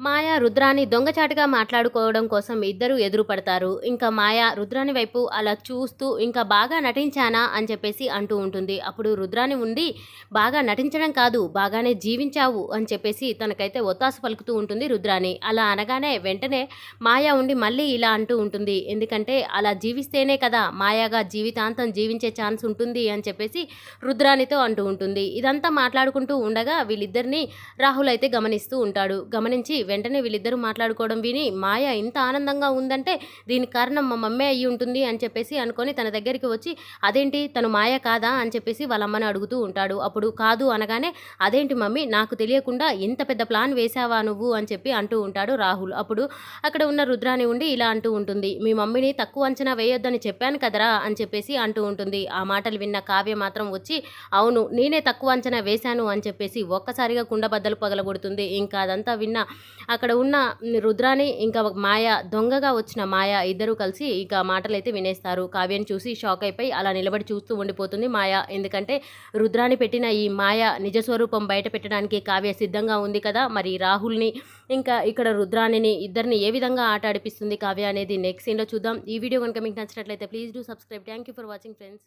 మాయా రుద్రాన్ని దొంగచాటుగా మాట్లాడుకోవడం కోసం ఇద్దరు ఎదురు పడతారు ఇంకా మాయా రుద్రాని వైపు అలా చూస్తూ ఇంకా బాగా నటించానా అని చెప్పేసి అంటూ ఉంటుంది. అప్పుడు రుద్రాని ఉండి బాగా నటించడం కాదు బాగానే జీవించావు అని చెప్పేసి తనకైతే ఒత్తాసు పలుకుతూ ఉంటుంది రుద్రాని. అలా అనగానే వెంటనే మాయా ఉండి మళ్ళీ ఇలా అంటూ ఉంటుంది. ఎందుకంటే అలా జీవిస్తేనే కదా మాయాగా జీవితాంతం జీవించే ఛాన్స్ ఉంటుంది అని చెప్పేసి రుద్రానితో అంటూ ఉంటుంది. ఇదంతా మాట్లాడుకుంటూ ఉండగా వీళ్ళిద్దరిని రాహుల్ అయితే గమనిస్తూ ఉంటాడు. గమనించి వెంటనే వీళ్ళిద్దరూ మాట్లాడుకోవడం విని మాయ ఇంత ఆనందంగా ఉందంటే దీనికి కారణం మా మమ్మే అయ్యి ఉంటుంది అని చెప్పేసి అనుకొని తన దగ్గరికి వచ్చి అదేంటి తను మాయ కాదా? అని చెప్పేసి వాళ్ళ అమ్మని అడుగుతూ ఉంటాడు. అప్పుడు కాదు అనగానే అదేంటి మమ్మీ నాకు తెలియకుండా ఇంత పెద్ద ప్లాన్ వేసావా నువ్వు? అని చెప్పి అంటూ ఉంటాడు రాహుల్. అప్పుడు అక్కడ ఉన్న రుద్రాని ఉండి ఇలా అంటూ ఉంటుంది మీ మమ్మీని తక్కువ అంచనా వేయొద్దని చెప్పాను కదరా? అని చెప్పేసి అంటూ ఉంటుంది. ఆ మాటలు విన్న కావ్య మాత్రం వచ్చి అవును నేనే తక్కువ అంచనా వేశాను అని చెప్పేసి ఒక్కసారిగా కుండబద్దలు పగలగొడుతుంది. ఇంకా అదంతా విన్న అక్కడ ఉన్న రుద్రాని ఇంకా మాయ దొంగగా వచ్చిన మాయ ఇద్దరూ కలిసి ఇక మాటలైతే వినేస్తారు. కావ్యని చూసి షాక్ అయిపోయి అలా నిలబడి చూస్తూ ఉండిపోతుంది మాయ. ఎందుకంటే రుద్రాని పెట్టిన ఈ మాయ నిజ స్వరూపం బయట పెట్టడానికి కావ్య సిద్ధంగా ఉంది కదా. మరి రాహుల్ని ఇంకా ఇక్కడ రుద్రానిని ఇద్దరిని ఏ విధంగా ఆట ఆడిపిస్తుంది కావ్య అనేది నెక్స్ట్ సీన్లో చూద్దాం. ఈ వీడియో కనుక మీకు నచ్చినట్లయితే please do subscribe thank you for watching friends